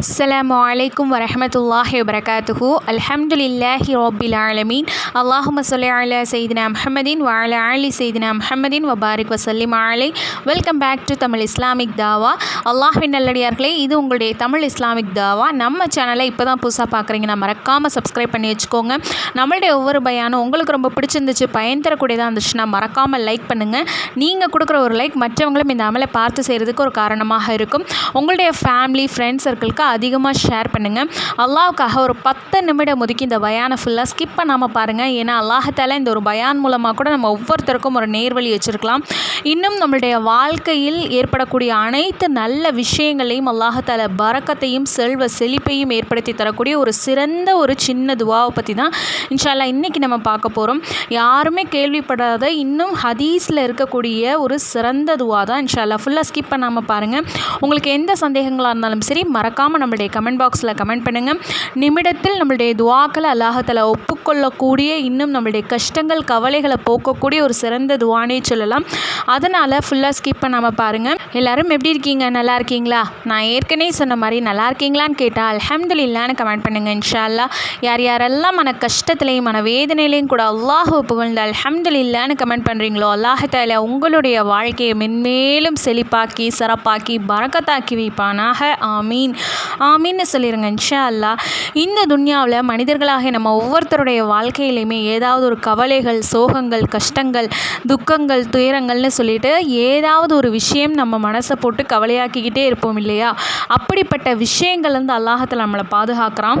அஸ்லாம் வலைக்கம் வரமத்துல்லாஹி வபரகாத்துஹு அல்ஹம்துலில்லாஹி ரோபில் ஆலமீன் அல்லாஹும சொல்லி அல சைதினா முஹமதின் வாழ அலி சைதினா முஹமதின் வபாரிக் வசல்லிம் ஆலை welcome back to Tamil Islamic தாவா அல்லாஹின் நல்லடியார்களே இது உங்களுடைய தமிழ் இஸ்லாமிக் தாவா நம்ம சேனலை இப்போ தான் புதுசாக பார்க்குறீங்கன்னா மறக்காமல் சப்ஸ்கிரைப் பண்ணி வச்சுக்கோங்க. நம்மளுடைய ஒவ்வொரு பயானும் உங்களுக்கு ரொம்ப பிடிச்சிருந்துச்சு பயன் தரக்கூடியதாக இருந்துச்சுன்னா மறக்காமல் லைக் பண்ணுங்கள் நீங்கள் கொடுக்குற ஒரு லைக் மற்றவங்களும் இந்த அமலை பார்த்து செய்கிறதுக்கு ஒரு காரணமாக இருக்கும். உங்களுடைய ஃபேமிலி ஃப்ரெண்ட்ஸ் சர்க்கிளுக்கு அதிகமாக ஷேர் பண்ணுங்கள் அல்லாவுக்காக ஒரு பத்து நிமிடம் ஒதுக்கி இந்த பயானை ஃபுல்லாக ஸ்கிப் பண்ணாமல் பாருங்கள் ஏன்னா அல்லாஹத்தால இந்த ஒரு பயான் மூலமாக கூட நம்ம ஒவ்வொருத்தருக்கும் ஒரு நேர்வழி வச்சுருக்கலாம். இன்னும் நம்மளுடைய வாழ்க்கையில் ஏற்படக்கூடிய அனைத்து நல்ல விஷயங்களையும் அல்லாஹத்தால பறக்கத்தையும் செல்வ செழிப்பையும் ஏற்படுத்தி தரக்கூடிய ஒரு சிறந்த ஒரு சின்ன துவாவை பற்றி தான் இன்ஷால்லா இன்றைக்கி நம்ம பார்க்க போகிறோம் யாருமே கேள்விப்படாத இன்னும் ஹதீஸில் இருக்கக்கூடிய ஒரு சிறந்த துவா தான் இன்ஷால்லா ஃபுல்லாக ஸ்கிப் பண்ணாமல் பாருங்கள் உங்களுக்கு எந்த சந்தேகங்களாக இருந்தாலும் சரி மறக்காமல் நம்மளுடைய கமெண்ட் பாக்ஸில் கமெண்ட் பண்ணுங்கள் நிமிடத்தில் நம்மளுடைய துவாக்களை அல்லாஹத்தில் ஒப்புக்கொள்ளக்கூடிய இன்னும் நம்மளுடைய கஷ்டங்கள் கவலைகளை போக்கக்கூடிய ஒரு சிறந்த துவானே சொல்லலாம். அதனால் ஃபுல்லாக ஸ்கிப் பண்ணாமல் பாருங்கள் எல்லாரும் எப்படி இருக்கீங்க? நல்லா இருக்கீங்களா? நான் ஏற்கனவே சொன்ன மாதிரி நல்லா இருக்கீங்களான்னு கேட்டால் அலமதுல்லான்னு கமெண்ட் பண்ணுங்கள் இன்ஷா அல்லாஹ் யார் யாரெல்லாம் மன கஷ்டத்துலையும் மன வேதனையிலையும் கூட அல்லாஹ் புகழ்ந்து அலமதுல்லான்னு கமெண்ட் பண்ணுறீங்களோ அல்லாஹத்தால உங்களுடைய வாழ்க்கையை மென்மேலும் செழிப்பாக்கி சிறப்பாக்கி பறக்கத்தாக்கி வைப்பானாக. ஆமீன். ஆமின்னு சொல்லிடுங்க இன்ஷா அல்லாஹ் இந்த துன்யாவில் மனிதர்களாக நம்ம ஒவ்வொருத்தருடைய வாழ்க்கையிலையுமே ஏதாவது ஒரு கவலைகள் சோகங்கள் கஷ்டங்கள் துக்கங்கள் துயரங்கள்னு சொல்லிட்டு ஏதாவது ஒரு விஷயம் நம்ம மனசை போட்டு கவலையாக்கிக்கிட்டே இருப்போம் இல்லையா? அப்படிப்பட்ட விஷயங்கள் வந்து அல்லாஹத்தில் நம்மளை பாதுகாக்கிறான்.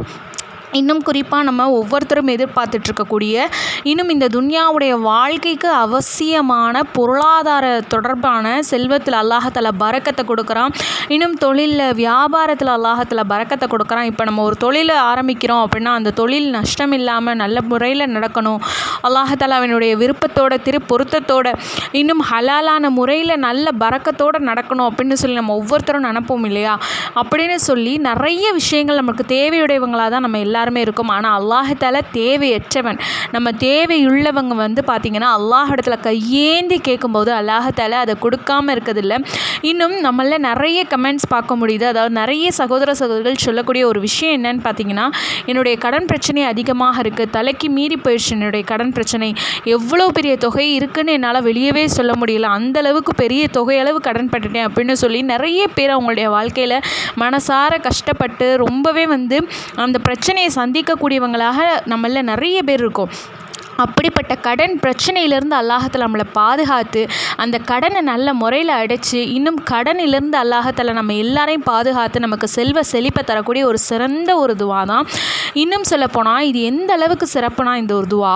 இன்னும் குறிப்பாக நம்ம ஒவ்வொருத்தரும் எதிர்பார்த்துட்ருக்கக்கூடிய இன்னும் இந்த துன்யாவுடைய வாழ்க்கைக்கு அவசியமான பொருளாதார தொடர்பான செல்வத்தில் அல்லாஹத்தில் பறக்கத்தை கொடுக்குறான். இன்னும் தொழிலில் வியாபாரத்தில் அல்லாஹத்தில் பறக்கத்தை கொடுக்குறான். இப்போ நம்ம ஒரு தொழிலை ஆரம்பிக்கிறோம் அப்படின்னா அந்த தொழில் நஷ்டம் இல்லாமல் நல்ல முறையில் நடக்கணும். அல்லாஹத்தால் அவனுடைய விருப்பத்தோட திரு பொருத்தத்தோட இன்னும் ஹலாலான முறையில் நல்ல பறக்கத்தோடு நடக்கணும் அப்படின்னு சொல்லி நம்ம ஒவ்வொருத்தரும் நினப்போம் இல்லையா? அப்படின்னு சொல்லி நிறைய விஷயங்கள் நமக்கு தேவையுடையவங்களாக தான் நம்ம எல்லாருமே இருக்கும். ஆனால் அல்லாஹத்தால் தேவையற்றவன். நம்ம தேவையுள்ளவங்க வந்து பார்த்திங்கன்னா அல்லாஹ் இடத்துல கையேந்தி கேட்கும்போது அல்லாஹத்தால் அதை கொடுக்காம இருக்கிறதில்ல. இன்னும் நம்மள நிறைய கமெண்ட்ஸ் பார்க்க முடியுது. அதாவது நிறைய சகோதர சகோதரிகள் சொல்லக்கூடிய ஒரு விஷயம் என்னன்னு பார்த்தீங்கன்னா என்னுடைய கடன் பிரச்சனை அதிகமாக இருக்குது தலைக்கு மீறி போயிடுச்சு என்னுடைய கடன் பிரச்சனை. எவ்வளோ பெரிய தொகை இருக்குன்னு என்னால் வெளியவே சொல்ல முடியல. அந்த அளவுக்கு பெரிய தொகையளவு கடன் பட்டுட்டேன் அப்படின்னு சொல்லி நிறைய பேர் அவங்களுடைய வாழ்க்கையில் மனசார கஷ்டப்பட்டு ரொம்பவே வந்து அந்த பிரச்சனையை சந்திக்கக்கூடியவங்களாக நம்மள நிறைய பேர் இருக்கோம். அப்படிப்பட்ட கடன் பிரச்சனையிலேருந்து அல்லாஹத்தில் நம்மளை பாதுகாத்து அந்த கடனை நல்ல முறையில் அடைச்சி இன்னும் கடனிலிருந்து அல்லாஹத்தில் நம்ம எல்லாரையும் பாதுகாத்து நமக்கு செல்வ செழிப்பை தரக்கூடிய ஒரு சிறந்த ஒரு துவா தான் இன்னும் சொல்லப்போனால் இது எந்த அளவுக்கு சிறப்புனா இந்த ஒரு துவா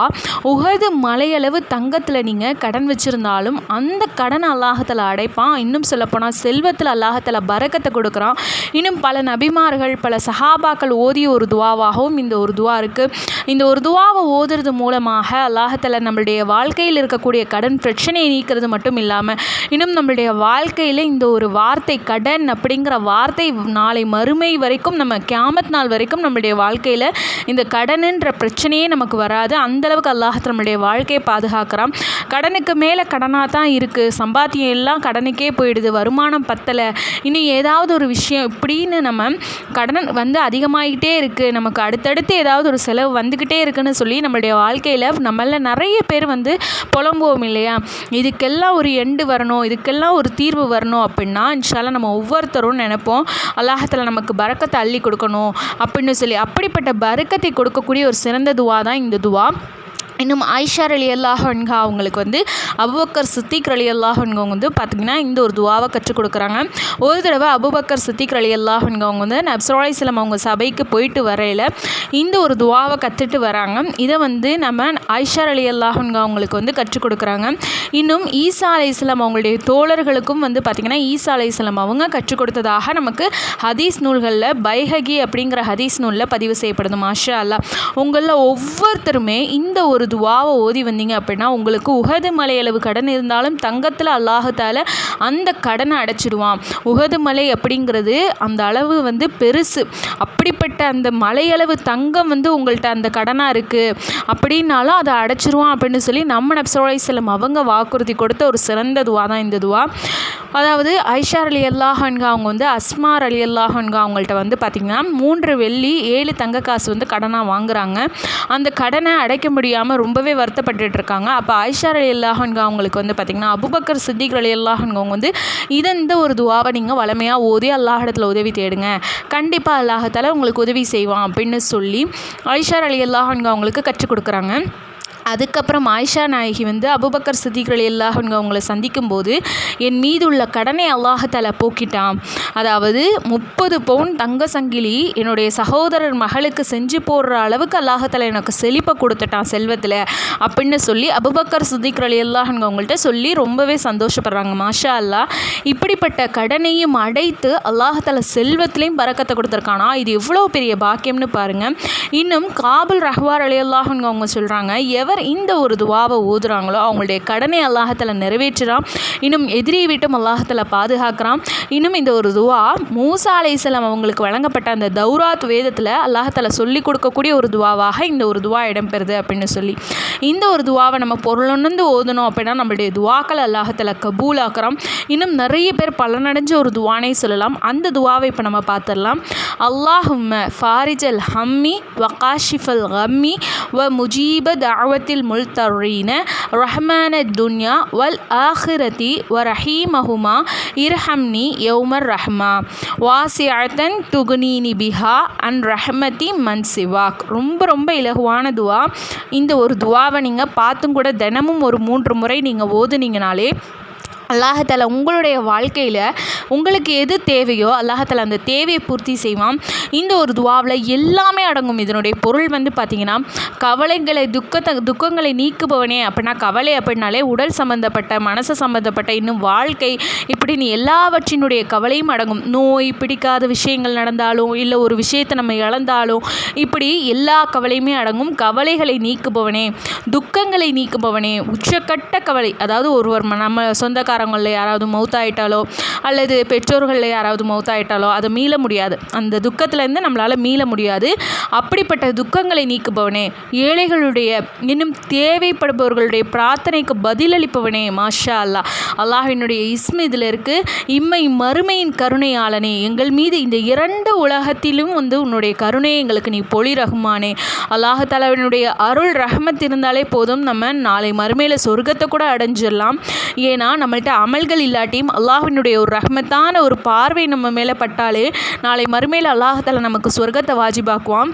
உகது மலையளவு தங்கத்தில் நீங்கள் கடன் வச்சுருந்தாலும் அந்த கடனை அல்லாஹத்தில் அடைப்பான். இன்னும் சொல்லப்போனால் செல்வத்தில் அல்லாஹத்தில் பறக்கத்தை கொடுக்குறான். இன்னும் பல நபிமார்கள் பல சஹாபாக்கள் ஓதிய ஒரு துவாவாகவும் இந்த ஒரு துவா இருக்குது இந்த ஒரு துவாவை ஓதுறது மூலமாக அல்லாஹத்தில் நம்மளுடைய வாழ்க்கையில் இருக்கக்கூடிய கடன் பிரச்சனையை நீக்கிறது மட்டும் இல்லாமல் இன்னும் நம்மளுடைய வாழ்க்கையில் இந்த ஒரு வார்த்தை கடன் அப்படிங்கிற வார்த்தை நாளை மறுமை வரைக்கும் நம்ம கியாமத் நாள் வரைக்கும் நம்மளுடைய வாழ்க்கையில் இந்த கடனுன்ற பிரச்சனையே நமக்கு வராது. அந்தளவுக்கு அல்லாஹ் நம்மளுடைய வாழ்க்கையை பாதுகாக்கிறான். கடனுக்கு மேலே கடனாக தான் இருக்குது சம்பாத்தியம் எல்லாம் கடனுக்கே போயிடுது. வருமானம் பத்தலை. இனி ஏதாவது ஒரு விஷயம் இப்படின்னு நம்ம கடன் வந்து அதிகமாகிட்டே இருக்குது நமக்கு அடுத்தடுத்து ஏதாவது ஒரு செலவு வந்துக்கிட்டே இருக்குன்னு சொல்லி நம்மளுடைய வாழ்க்கையில் நம்மள நிறைய பேர் வந்து புலம்புவோம் இல்லையா? இதுக்கெல்லாம் ஒரு ஒரு எண்டு வரணும் இதுக்கெல்லாம் ஒரு தீர்வு வரணும் அப்படின்னா இன்ஷால்லாம் நம்ம ஒவ்வொருத்தரும் நினைப்போம் அல்லாஹத்தில் நமக்கு பறக்கத்தை அள்ளி கொடுக்கணும் அப்படின்னு சொல்லி. அப்படிப்பட்ட பறக்கத்தை கொடுக்கக்கூடிய ஒரு சிறந்த துவா தான் இந்த துவா. இன்னும் ஆயிஷா அலி அல்லாஹன்கா அவங்களுக்கு வந்து அபுபக்கர் சித்திக் அலி அல்லாஹன்கவங்க வந்து பார்த்திங்கன்னா இந்த ஒரு துவாவை கற்றுக் கொடுக்குறாங்க. ஒரு தடவை அபுபக்கர் சித்திக் அலி அல்லாஹன்கவங்க வந்து நப்சராய்ஸ்லம் அவங்க சபைக்கு போயிட்டு வரையில் இந்த ஒரு துவாவை கற்றுட்டு வராங்க. இதை வந்து நம்ம ஆயிஷா அலி அல்லாஹன்கா அவங்களுக்கு வந்து கற்றுக் கொடுக்குறாங்க. இன்னும் ஈசா அலி இஸ்லாம் அவங்களுடைய தோழர்களுக்கும் வந்து பார்த்திங்கன்னா ஈசா அலி இஸ்லாம் அவங்க கற்றுக் கொடுத்ததாக நமக்கு ஹதீஸ் நூல்களில் பைஹகி அப்படிங்கிற ஹதீஸ் நூலில் பதிவு செய்யப்படுது மாஷா அல்லா உங்களில் ஒவ்வொருத்தருமே இந்த ஒரு துவாவை ஓதி வந்தீங்க அப்படின்னா உங்களுக்கு உகது மலையளவு கடன் இருந்தாலும் தங்கத்தில் அல்லாஹத்தால் அந்த கடனை அடைச்சிடுவான் உகது மலை அப்படிங்கிறது அந்த அளவு வந்து பெருசு. அப்படிப்பட்ட அந்த மலையளவு தங்கம் வந்து உங்கள்கிட்ட அந்த கடனாக இருக்குது அப்படின்னாலும் அதை அடைச்சிருவான் அப்படின்னு சொல்லி நம்ம நப்சோலைசலம் அவங்க வாக்குறுதி கொடுத்த ஒரு சிறந்த துவா தான் இந்த துவா. அதாவது ஐஷார் அலி அல்லாஹன்கா அவங்க வந்து அஸ்மார் அலி அல்லாஹன்கா அவங்கள்ட்ட வந்து பார்த்திங்கன்னா மூன்று வெள்ளி ஏழு தங்க காசு வந்து கடனாக வாங்குறாங்க. அந்த கடனை அடைக்க முடியாமல் ரொம்பவே வருத்தப்பட்டுட்டு இருக்காங்க அப்போ ஐஷார் அலி அல்லாஹன்க அவங்களுக்கு வந்து பார்த்திங்கன்னா அபுபக்கர் சித்திக் அலி அல்லாஹன்கவங்க வந்து இதை இந்த ஒரு துவாவை நீங்கள் வளமையாக ஓதி அல்லாஹிடத்தில் உதவி தேடுங்க. கண்டிப்பாக அல்லாஹத்தால் உங்களுக்கு உதவி செய்வான் அப்படின்னு சொல்லி ஐஷார் அலி அல்லாஹன்க அவங்களுக்கு கற்றுக் கொடுக்குறாங்க. அதுக்கப்புறம் ஆயிஷா நாயகி வந்து அபுபக்கர் சித்திகள் எல்லாம் அவங்கள சந்திக்கும் போது என் மீது உள்ள கடனை அல்லாஹத்தால போக்கிட்டான். அதாவது முப்பது பவுன் தங்க சங்கிலி என்னுடைய சகோதரர் மகளுக்கு செஞ்சு போடுற அளவுக்கு அல்லாஹால எனக்கு செழிப்பை கொடுத்துட்டான் செல்வத்தில். அப்படின்னு சொல்லி அபுபக்கர் சித்திக் அலி அல்லாஹன்க அவங்கள்ட்ட சொல்லி ரொம்பவே சந்தோஷப்படுறாங்க. மாஷா அல்லா இப்படிப்பட்ட கடனையும் அடைத்து அல்லாஹால செல்வத்திலையும் பறக்கத்தை கொடுத்துருக்கானா? இது எவ்வளோ பெரிய பாக்கியம்னு பாருங்கள் இன்னும் காபுல் ரஹ்வார் அலி அல்லாஹன்க அவங்க சொல்கிறாங்க எவர் யார் இந்த ஒரு துவாவை ஓதுறாங்களோ அவங்களுடைய கடனை அல்லாஹத்தில் நிறைவேற்றுறான். இன்னும் எதிரியை விட்டும் அல்லாஹத்தில் பாதுகாக்கிறான். இன்னும் இந்த ஒரு துவா மூசா அலைசலம் அவங்களுக்கு வழங்கப்பட்ட அந்த தௌராத் வேதத்தில் அல்லாஹத்தில் சொல்லி கொடுக்கக்கூடிய ஒரு துவாவாக இந்த ஒரு துவா இடம்பெறுது அப்படின்னு சொல்லி. இந்த ஒரு துவாவை நம்ம பொருளுணர்ந்து ஓதணும் அப்படின்னா நம்மளுடைய துவாக்கள் அல்லாஹத்தில் கபூலாக்குறோம் இன்னும் நிறைய பேர் பலனடைஞ்ச ஒரு துவானே சொல்லலாம். அந்த துவாவை இப்போ நம்ம பார்த்துடலாம் அல்லாஹும் ஃபாரிஜல் ஹம்மி வகாஷிஃபல் ஹம்மி வ முஜீப தாவத் ஜன்னத்தில் முல்தரீன ரஹ்மான துன்யா வல் ஆஹிரதி வ ரஹீமஹுமா இர்ஹம்னி யௌமர் ரஹ்மா. வாசியத்தன் துகுனீனி பிஹா அன் ரஹ்மதி மன் சிவாக். ரொம்ப ரொம்ப இலகுவான துவா. இந்த ஒரு துவாவை நீங்கள் பார்த்தும் கூட தினமும் ஒரு மூன்று முறை நீங்கள் ஓதுனீங்கனாலே அல்லாஹால உங்களுடைய வாழ்க்கையில் உங்களுக்கு எது தேவையோ அல்லாஹால அந்த தேவையை பூர்த்தி செய்வான். இந்த ஒரு துவாவில் எல்லாமே அடங்கும். இதனுடைய பொருள் வந்து பார்த்திங்கன்னா கவலைகளை துக்கத்தை துக்கங்களை நீக்குபவனே அப்படின்னா கவலை அப்படின்னாலே உடல் சம்மந்தப்பட்ட மனசு சம்மந்தப்பட்ட இன்னும் வாழ்க்கை இப்படி நீ எல்லாவற்றினுடைய கவலையும் அடங்கும். நோய் பிடிக்காத விஷயங்கள் நடந்தாலும் இல்லை ஒரு விஷயத்தை நம்ம இழந்தாலும் இப்படி எல்லா கவலையுமே அடங்கும். கவலைகளை நீக்குபவனே துக்கங்களை நீக்குபவனே உச்சக்கட்ட கவலை. அதாவது ஒருவர் நம்ம சொந்தக்கார சொந்தக்காரங்களில் யாராவது மௌத்தாயிட்டாலோ அல்லது பெற்றோர்களில் யாராவது மௌத்தாயிட்டாலோ அதை மீள முடியாது. அந்த துக்கத்துலேருந்து நம்மளால் மீள முடியாது. அப்படிப்பட்ட துக்கங்களை நீக்குபவனே ஏழைகளுடைய இன்னும் தேவைப்படுபவர்களுடைய பிரார்த்தனைக்கு பதிலளிப்பவனே மாஷா அல்லா அல்லாஹினுடைய இஸ்மு இதில் இருக்குது இம்மை மறுமையின் கருணையாளனே எங்கள் மீது இந்த இரண்டு உலகத்திலும் வந்து உன்னுடைய கருணையை எங்களுக்கு நீ பொலி ரகுமானே அல்லாஹாலாவினுடைய அருள் ரஹமத் இருந்தாலே போதும் நம்ம நாளை மறுமையில் சொர்க்கத்தை கூட அடைஞ்சிடலாம். ஏன்னா நம்மள்ட்ட அமல்கள் இல்லாட்டியும் அல்லாஹினுடைய ஒரு ரஹ்மத்தான ஒரு பார்வை நம்ம மேலே பட்டாலே நாளை மறுமையில் அல்லாஹால நமக்கு சொர்க்கத்தை வாஜிபாக்குவான்.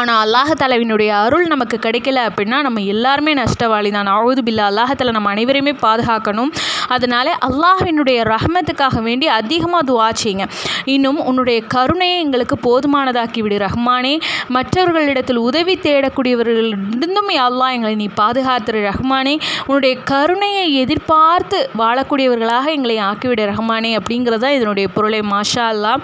ஆனால் அல்லாஹாலவினுடைய அருள் நமக்கு கிடைக்கல அப்படின்னா நம்ம எல்லாருமே நஷ்டவாளி தான். அழுது பில்லா அல்லாஹத்தில் நம்ம அனைவரையுமே பாதுகாக்கணும். அதனால் அல்லாஹினுடைய ரஹமத்துக்காக வேண்டி அதிகமாக துவா செய்யுங்க. இன்னும் உன்னுடைய கருணையை எங்களுக்கு போதுமானதாக்கி விடு ரஹ்மானே. மற்றவர்களிடத்தில் உதவி தேடக்கூடியவர்களிடந்தும் அல்லாஹ் எங்களை நீ பாதுகாத்துரு ரஹ்மானே. உன்னுடைய கருணையை எதிர்பார்த்து வாழக்கூடியவர்களாக எங்களை ஆக்கிவிடு ரஹ்மானே அப்படிங்கிறது தான் இதனுடைய பொருளை. மாஷா அல்லா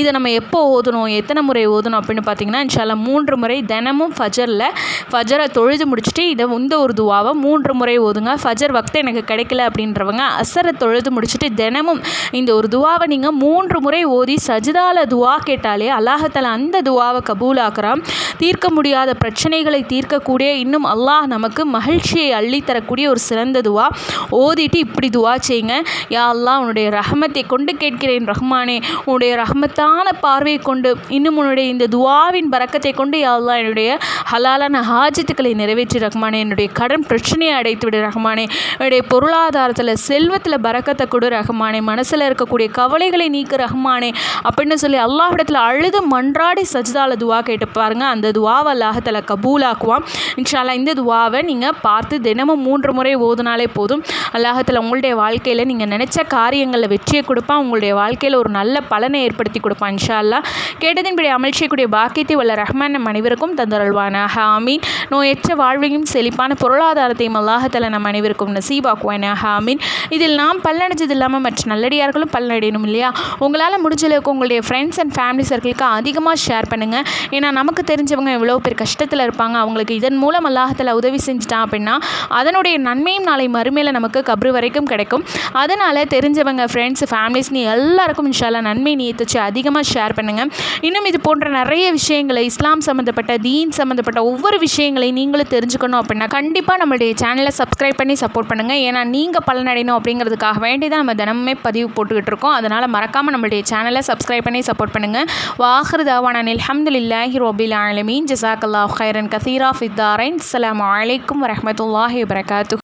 இதை நம்ம எப்போ ஓதணும் எத்தனை முறை ஓதணும் அப்படின்னு பார்த்தீங்கன்னா இன்ஷால்லா மூன்று மூன்று முறை தினமும் ஃபஜரில். ஃபஜரை தொழுது முடிச்சுட்டு இதை இந்த ஒரு துவாவை மூன்று முறை ஓதுங்க. ஃபஜர் வக்து எனக்கு கிடைக்கல அப்படின்றவங்க அசரை தொழுது முடிச்சுட்டு தினமும் இந்த ஒரு துவாவை நீங்கள் மூன்று முறை ஓதி சஜிதால துவா கேட்டாலே அல்லாஹத்தில் அந்த துவாவை கபூலாக்குறான். தீர்க்க முடியாத பிரச்சனைகளை தீர்க்கக்கூடிய இன்னும் அல்லாஹ் நமக்கு மகிழ்ச்சியை அள்ளித்தரக்கூடிய ஒரு சிறந்த துவா. ஓதிட்டு இப்படி துவா செய்யுங்க யா அல்லா உன்னுடைய ரஹமத்தை கொண்டு கேட்கிறேன் ரஹ்மானே. உன்னுடைய ரஹமத்தான பார்வையை கொண்டு இன்னும் உன்னுடைய இந்த துவாவின் பறக்கத்தை கொண்டு யாழ்லா என்னுடைய ஹலாலான ஹாஜத்துக்களை நிறைவேற்றி ரஹ்மானே என்னுடைய கடன் பிரச்சனையை அடைத்து விடு ரஹ்மானே. என்னுடைய பொருளாதாரத்தில் செல்வத்தில் பறக்கத்தை கொடு ரஹ்மானே. மனசில் இருக்கக்கூடிய கவலைகளை நீக்க ரஹ்மானே. அப்படின்னு சொல்லி அல்லாஹிடத்தில் அழுது மன்றாடி சஜிதாவில் துவா கேட்டு பாருங்கள் அந்த துவாவை அல்லாஹத்தில் கபூலாக்குவான். இன்ஷால்லா இந்த துவாவை நீங்கள் பார்த்து தினமும் மூன்று முறை ஓதுனாலே போதும். அல்லாஹத்தில் உங்களுடைய வாழ்க்கையில் நீங்கள் நினச்ச காரியங்களில் வெற்றியை கொடுப்பான். உங்களுடைய வாழ்க்கையில் ஒரு நல்ல பலனை ஏற்படுத்தி கொடுப்பான் இன்ஷா அல்லா கேட்டதின்படி அமல் செய்யக்கூடிய பாக்கியத்தை உள்ள ரஹ்மான் அனைவருக்கும் தந்தருள்வானாக ஆமீன். நோயற்ற வாழ்வையும் செழிப்பான பொருளாதாரத்தையும் அல்லாஹத்தில் நம் அனைவருக்கும் நசீபாக்குவானாக ஆமீன். இதில் நாம் பல்லடைஞ்சது இல்லாமல் மற்ற நல்லடியார்களும் பல்லடையணும் இல்லையா? உங்களால் முடிஞ்ச அளவுக்கு உங்களுடைய ஃப்ரெண்ட்ஸ் அண்ட் ஃபேமிலி சர்க்கிளுக்கு அதிகமாக ஷேர் பண்ணுங்கள் ஏன்னா நமக்கு தெரிஞ்சவங்க எவ்வளோ பேர் கஷ்டத்தில் இருப்பாங்க. அவங்களுக்கு இதன் மூலம் அல்லாஹத்தில் உதவி செஞ்சிட்டான் அப்படின்னா அதனுடைய நன்மையும் நாளை மறுமையில் நமக்கு கபரு வரைக்கும் கிடைக்கும். அதனால் தெரிஞ்சவங்க ஃப்ரெண்ட்ஸ் நீ எல்லாருக்கும் இன்ஷால்லா நன்மை நீத்துச்சு அதிகமாக ஷேர் பண்ணுங்கள் இன்னும் இது போன்ற நிறைய விஷயங்களை இஸ்லாம் சம்மந்தப்பட்ட தீன் சம்மந்தப்பட்ட ஒவ்வொரு விஷயங்களையும் நீங்களும் தெரிஞ்சுக்கணும் அப்படின்னா கண்டிப்பாக நம்மளுடைய சேனலை சப்ஸ்கிரைப் பண்ணி சப்போர்ட் பண்ணுங்கள் ஏன்னா நீங்கள் பலனடையணும் அப்படிங்கிறதுக்காக வேண்டி தான் நம்ம தினமுமே பதிவு போட்டுக்கிட்டு இருக்கோம். அதனால் மறக்காமல் நம்மளுடைய சேனலை சப்ஸ்கிரைப் பண்ணி சப்போர்ட் பண்ணுங்கள் வாஹர் தாவான அல்ஹம்துலில்லாஹி ரோபில் ஆலமீன் ஜசாக்கல்லாஹ் ஹைரன் கசீரா ஃபித்தாரைன் அஸ்ஸலாமு அலைக்கும் வரமத்துல்லாஹி வரகாத்து